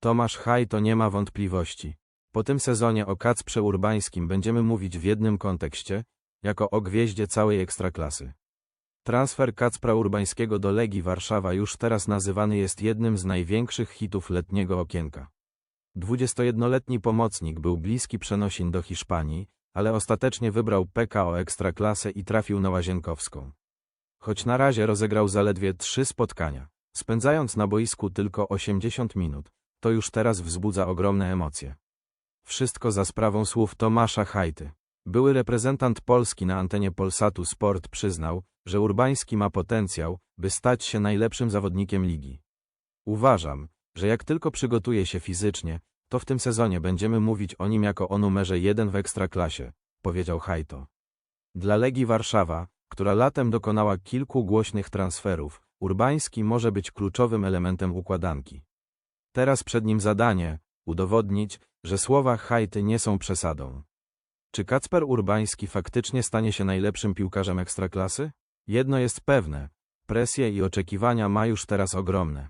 Tomasz Haj to nie ma wątpliwości. Po tym sezonie o Kacprze Urbańskim będziemy mówić w jednym kontekście, jako o gwieździe całej ekstraklasy. Transfer Kacpra Urbańskiego do Legii Warszawa już teraz nazywany jest jednym z największych hitów letniego okienka. 21-letni pomocnik był bliski przenosin do Hiszpanii, ale ostatecznie wybrał PKO Ekstraklasę i trafił na Łazienkowską. Choć na razie rozegrał zaledwie trzy spotkania, spędzając na boisku tylko 80 minut, to już teraz wzbudza ogromne emocje. Wszystko za sprawą słów Tomasza Hajty. Były reprezentant Polski na antenie Polsatu Sport przyznał, że Urbański ma potencjał, by stać się najlepszym zawodnikiem ligi. Uważam, że jak tylko przygotuje się fizycznie, to w tym sezonie będziemy mówić o nim jako o numerze jeden w ekstraklasie, powiedział Hajto. Dla Legii Warszawa, która latem dokonała kilku głośnych transferów, Urbański może być kluczowym elementem układanki. Teraz przed nim zadanie, udowodnić, że słowa Hajty nie są przesadą. Czy Kacper Urbański faktycznie stanie się najlepszym piłkarzem ekstraklasy? Jedno jest pewne, presje i oczekiwania ma już teraz ogromne.